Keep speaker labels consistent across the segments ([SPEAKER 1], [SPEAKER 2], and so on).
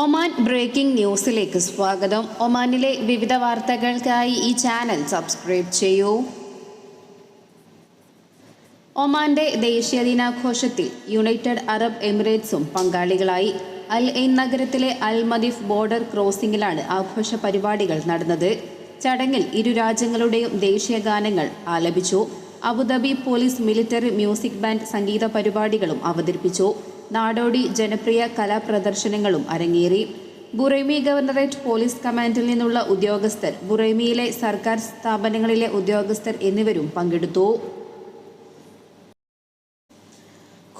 [SPEAKER 1] Oman breaking ന്യൂസിലേക്ക് സ്വാഗതം. ഒമാനിലെ വിവിധ വാർത്തകൾക്കായി ഈ ചാനൽ സബ്സ്ക്രൈബ് ചെയ്യൂ. ഒമാന്റെ ദേശീയ ദിനാഘോഷത്തിൽ യുണൈറ്റഡ് അറബ് എമിറേറ്റ്സും പങ്കാളികളായി. അൽ എൻ നഗരത്തിലെ അൽ മദിഫ് ബോർഡർ ക്രോസിംഗിലാണ് ആഘോഷ പരിപാടികൾ നടന്നത്. ചടങ്ങിൽ ഇരു രാജ്യങ്ങളുടെയും ദേശീയ ഗാനങ്ങൾ ആലപിച്ചു. Abu Dhabi police military music band സംഗീത പരിപാടികളും അവതരിപ്പിച്ചു. നാടോടി ജനപ്രിയ കലാപ്രദർശനങ്ങളും അരങ്ങേറി. ബുറൈമി ഗവർണറേറ്റ് പോലീസ് കമാൻഡിൽ നിന്നുള്ള ഉദ്യോഗസ്ഥർ ബുറൈമിയിലെ സർക്കാർ സ്ഥാപനങ്ങളിലെ ഉദ്യോഗസ്ഥർ എന്നിവരും പങ്കെടുത്തു.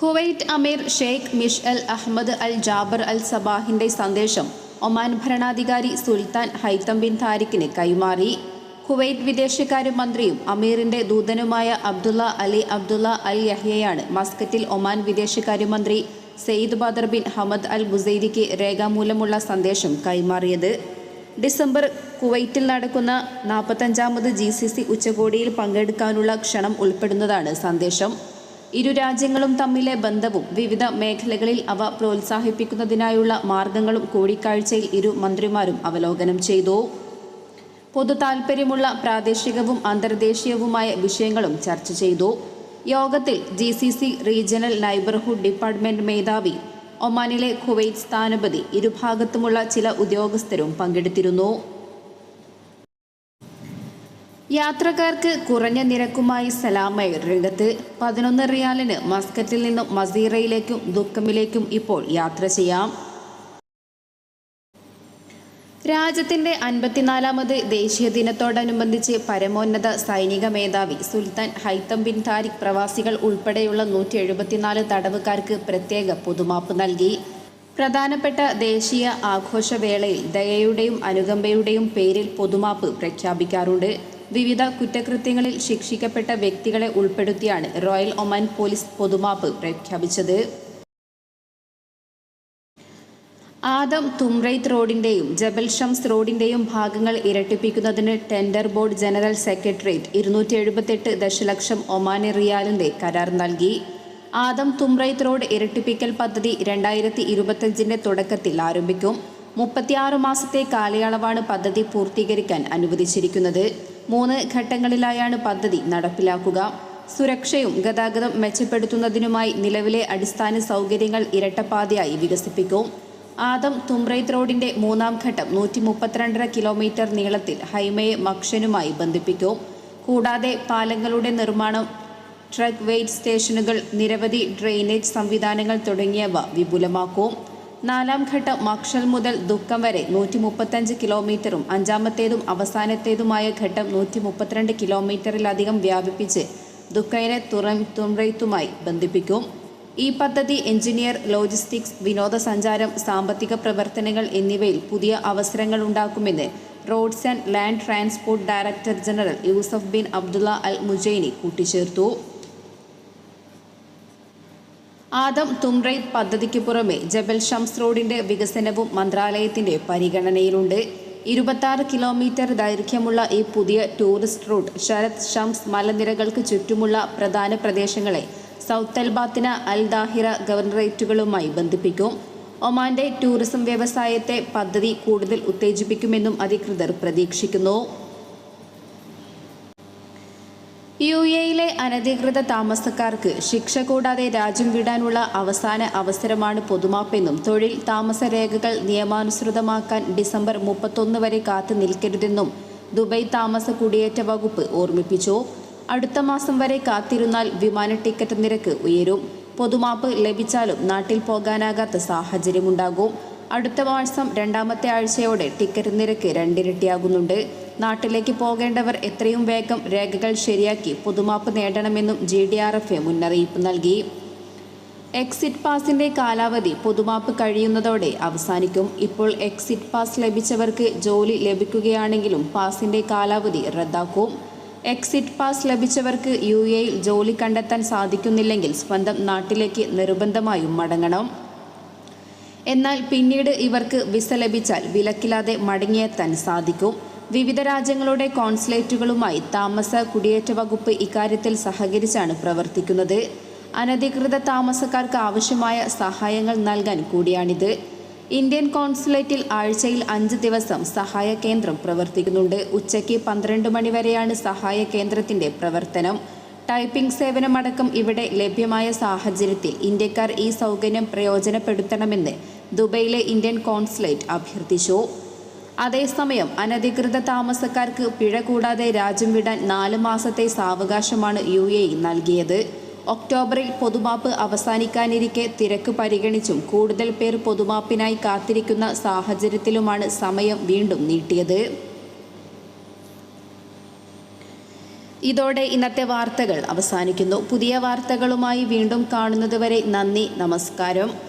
[SPEAKER 1] കുവൈറ്റ് അമീർ Sheikh Mish Al Ahmad Al Jaber Al സബാഹിന്റെ സന്ദേശം ഒമാൻ ഭരണാധികാരി സുൽത്താൻ ഹൈത്തം ബിൻ താരിഖിന് കൈമാറി. കുവൈറ്റ് വിദേശകാര്യ മന്ത്രിയും അമീറിന്റെ ദൂതനുമായ അബ്ദുള്ള അലി അബ്ദുള്ള അൽ യഹ്യയാണ് മസ്കറ്റിൽ ഒമാൻ വിദേശകാര്യമന്ത്രി Sayyid Badr bin Hamad Al ഗുസൈരിക്ക് രേഖാമൂലമുള്ള സന്ദേശം കൈമാറിയത്. ഡിസംബർ കുവൈറ്റിൽ നടക്കുന്ന നാൽപ്പത്തഞ്ചാമത് ജി സി സി ഉച്ചകോടിയിൽ പങ്കെടുക്കാനുള്ള ക്ഷണം ഉൾപ്പെടുന്നതാണ് സന്ദേശം. ഇരു രാജ്യങ്ങളും തമ്മിലെ ബന്ധവും വിവിധ മേഖലകളിൽ അവ പ്രോത്സാഹിപ്പിക്കുന്നതിനായുള്ള മാർഗങ്ങളും കൂടിക്കാഴ്ചയിൽ ഇരു മന്ത്രിമാരും അവലോകനം ചെയ്തു. പൊതു താൽപ്പര്യമുള്ള പ്രാദേശികവും അന്തർദേശീയവുമായ വിഷയങ്ങളും ചർച്ച ചെയ്തു. യോഗത്തിൽ G C C regional neighbourhood department മേധാവി ഒമാനിലെ കുവൈറ്റ് സ്ഥാനപതി ഇരുഭാഗത്തുമുള്ള ചില ഉദ്യോഗസ്ഥരും പങ്കെടുത്തിരുന്നു. യാത്രക്കാർക്ക് കുറഞ്ഞ നിരക്കുമായി സലാമയർ രംഗത്ത് പതിനൊന്ന് റിയാലിന് മസ്കറ്റിൽ നിന്നും മസീറയിലേക്കും ദുഃഖമിലേക്കും ഇപ്പോൾ യാത്ര ചെയ്യാം. രാജ്യത്തിന്റെ അൻപത്തിനാലാമത് ദേശീയ ദിനത്തോടനുബന്ധിച്ച് പരമോന്നത സൈനിക മേധാവി സുൽത്താൻ ഹൈത്തം ബിൻ താരിഖ് പ്രവാസികൾ ഉൾപ്പെടെയുള്ള നൂറ്റി എഴുപത്തിനാല് തടവുകാർക്ക് പ്രത്യേക പൊതുമാപ്പ് നൽകി. പ്രധാനപ്പെട്ട ദേശീയ ആഘോഷവേളയിൽ ദയയുടെയും അനുകമ്പയുടെയും പേരിൽ പൊതുമാപ്പ് പ്രഖ്യാപിക്കാറുണ്ട്. വിവിധ കുറ്റകൃത്യങ്ങളിൽ ശിക്ഷിക്കപ്പെട്ട വ്യക്തികളെ ഉൾപ്പെടുത്തിയാണ് റോയൽ ഒമാൻ പോലീസ് പൊതുമാപ്പ് പ്രഖ്യാപിച്ചത്. ആദം തുംറൈത്ത് റോഡിന്റെയും ജബൽ ഷംസ് റോഡിന്റെയും ഭാഗങ്ങൾ ഇരട്ടിപ്പിക്കുന്നതിന് ടെൻഡർ ബോർഡ് ജനറൽ സെക്രട്ടേറിയറ്റ് ഇരുന്നൂറ്റി എഴുപത്തെട്ട് ദശലക്ഷം ഒമാനി റിയാലിന്റെ കരാർ നൽകി. ആദം തുംറൈത്ത് റോഡ് ഇരട്ടിപ്പിക്കൽ പദ്ധതി രണ്ടായിരത്തി ഇരുപത്തഞ്ചിന്റെ തുടക്കത്തിൽ ആരംഭിക്കും. മുപ്പത്തിയാറ് മാസത്തെ കാലയളവാണ് പദ്ധതി പൂർത്തീകരിക്കാൻ അനുവദിച്ചിരിക്കുന്നത്. മൂന്ന് ഘട്ടങ്ങളിലായാണ് പദ്ധതി നടപ്പിലാക്കുക. സുരക്ഷയും ഗതാഗതം മെച്ചപ്പെടുത്തുന്നതിനുമായി നിലവിലെ അടിസ്ഥാന സൗകര്യങ്ങൾ ഇരട്ടപ്പാതയായി വികസിപ്പിക്കും. ആദം തുംറൈത്ത് റോഡിന്റെ മൂന്നാം ഘട്ടം നൂറ്റി മുപ്പത്തിരണ്ടര കിലോമീറ്റർ നീളത്തിൽ ഹൈമയെ മക്ഷനുമായി ബന്ധിപ്പിക്കും. കൂടാതെ പാലങ്ങളുടെ നിർമ്മാണം ട്രക്ക് വെയ്റ്റ് സ്റ്റേഷനുകൾ നിരവധി ഡ്രെയിനേജ് സംവിധാനങ്ങൾ തുടങ്ങിയവ വിപുലമാക്കും. നാലാം ഘട്ടം മക്ഷൽ മുതൽ ദുഃഖം വരെ നൂറ്റി മുപ്പത്തഞ്ച് കിലോമീറ്ററും അഞ്ചാമത്തേതും അവസാനത്തേതുമായ ഘട്ടം നൂറ്റി മുപ്പത്തിരണ്ട് കിലോമീറ്ററിലധികം വ്യാപിപ്പിച്ച് ദുഃഖയിനെ തുറ തുംറൈത്തുമായി ബന്ധിപ്പിക്കും. ഈ പദ്ധതി എഞ്ചിനീയർ ലോജിസ്റ്റിക്സ് വിനോദസഞ്ചാരം സാമ്പത്തിക പ്രവർത്തനങ്ങൾ എന്നിവയിൽ പുതിയ അവസരങ്ങൾ ഉണ്ടാക്കുമെന്ന് roads and land transport director general Yousuf bin Abdullah Al Mujaini കൂട്ടിച്ചേർത്തു. ആദം തുംറൈത്ത് പദ്ധതിക്ക് പുറമെ ജബൽ ഷംസ് റോഡിന്റെ വികസനവും മന്ത്രാലയത്തിന്റെ പരിഗണനയിലുണ്ട്. ഇരുപത്തി കിലോമീറ്റർ ദൈർഘ്യമുള്ള ഈ പുതിയ ടൂറിസ്റ്റ് റൂട്ട് ശരത് ഷംസ് മലനിരകൾക്ക് ചുറ്റുമുള്ള പ്രധാന പ്രദേശങ്ങളെ സൗത്ത് അൽബാത്തിന അൽ ദാഹിറ ഗവർണറേറ്റുകളുമായി ബന്ധിപ്പിക്കും. ഒമാന്റെ ടൂറിസം വ്യവസായത്തെ പദ്ധതി കൂടുതൽ ഉത്തേജിപ്പിക്കുമെന്നും അധികൃതർ പ്രതീക്ഷിക്കുന്നു. യു എയിലെ അനധികൃത താമസക്കാർക്ക് ശിക്ഷ കൂടാതെ രാജ്യം വിടാനുള്ള അവസാന അവസരമാണ് പൊതുമാപ്പെന്നും തൊഴിൽ താമസ രേഖകൾ നിയമാനുസൃതമാക്കാൻ ഡിസംബർ മുപ്പത്തൊന്ന് വരെ കാത്തു നിൽക്കരുതെന്നും ദുബൈ താമസ കുടിയേറ്റ വകുപ്പ് ഓർമ്മിപ്പിച്ചു. അടുത്ത മാസം വരെ കാത്തിരുന്നാൽ വിമാന ടിക്കറ്റ് നിരക്ക് ഉയരും. പൊതുമാപ്പ് ലഭിച്ചാലും നാട്ടിൽ പോകാനാകാത്ത സാഹചര്യമുണ്ടാകും. അടുത്ത മാസം രണ്ടാമത്തെ ആഴ്ചയോടെ ടിക്കറ്റ് നിരക്ക് രണ്ടിരട്ടിയാകുന്നുണ്ട്. നാട്ടിലേക്ക് പോകേണ്ടവർ എത്രയും വേഗം രേഖകൾ ശരിയാക്കി പൊതുമാപ്പ് നേടണമെന്നും ജി ഡി ആർ എഫ് മുന്നറിയിപ്പ് നൽകി. എക്സിറ്റ് പാസിന്റെ കാലാവധി പൊതുമാപ്പ് കഴിയുന്നതോടെ അവസാനിക്കും. ഇപ്പോൾ എക്സിറ്റ് പാസ് ലഭിച്ചവർക്ക് ജോലി ലഭിക്കുകയാണെങ്കിലും പാസിന്റെ കാലാവധി റദ്ദാക്കും. എക്സിറ്റ് പാസ് ലഭിച്ചവർക്ക് യു എയിൽ ജോലി കണ്ടെത്താൻ സാധിക്കുന്നില്ലെങ്കിൽ സ്വന്തം നാട്ടിലേക്ക് നിർബന്ധമായും മടങ്ങണം. എന്നാൽ പിന്നീട് ഇവർക്ക് വിസ ലഭിച്ചാൽ വിലക്കില്ലാതെ മടങ്ങിയെത്താൻ സാധിക്കും. വിവിധ രാജ്യങ്ങളുടെ കോൺസുലേറ്റുകളുമായി താമസ കുടിയേറ്റ വകുപ്പ് ഇക്കാര്യത്തിൽ സഹകരിച്ചാണ് പ്രവർത്തിക്കുന്നത്. അനധികൃത താമസക്കാർക്ക് ആവശ്യമായ സഹായങ്ങൾ നൽകാൻ കൂടിയാണിത്. ഇന്ത്യൻ കോൺസുലേറ്റിൽ ആഴ്ചയിൽ അഞ്ച് ദിവസം സഹായ കേന്ദ്രം പ്രവർത്തിക്കുന്നുണ്ട്. ഉച്ചയ്ക്ക് പന്ത്രണ്ട് മണിവരെയാണ് സഹായ കേന്ദ്രത്തിന്റെ പ്രവർത്തനം. ടൈപ്പിംഗ് സേവനമടക്കം ഇവിടെ ലഭ്യമായ സാഹചര്യത്തിൽ ഇന്ത്യക്കാർ ഈ സൗകര്യം പ്രയോജനപ്പെടുത്തണമെന്ന് ദുബൈയിലെ ഇന്ത്യൻ കോൺസുലേറ്റ് അഭ്യർത്ഥിച്ചു. അതേസമയം അനധികൃത താമസക്കാർക്ക് പിഴ കൂടാതെ രാജ്യം വിടാൻ നാല് മാസത്തെ സാവകാശമാണ് യു നൽകിയത്. ഒക്ടോബറിൽ പൊതുമാപ്പ് അവസാനിക്കാനിരിക്കെ തിരക്ക് പരിഗണിച്ചും കൂടുതൽ പേർ പൊതുമാപ്പിനായി കാത്തിരിക്കുന്ന സാഹചര്യത്തിലുമാണ് സമയം വീണ്ടും നീട്ടിയത്. ഇതോടെ ഇന്നത്തെ വാർത്തകൾ അവസാനിക്കുന്നു. പുതിയ വാർത്തകളുമായി വീണ്ടും കാണുന്നതുവരെ നന്ദി നമസ്കാരം.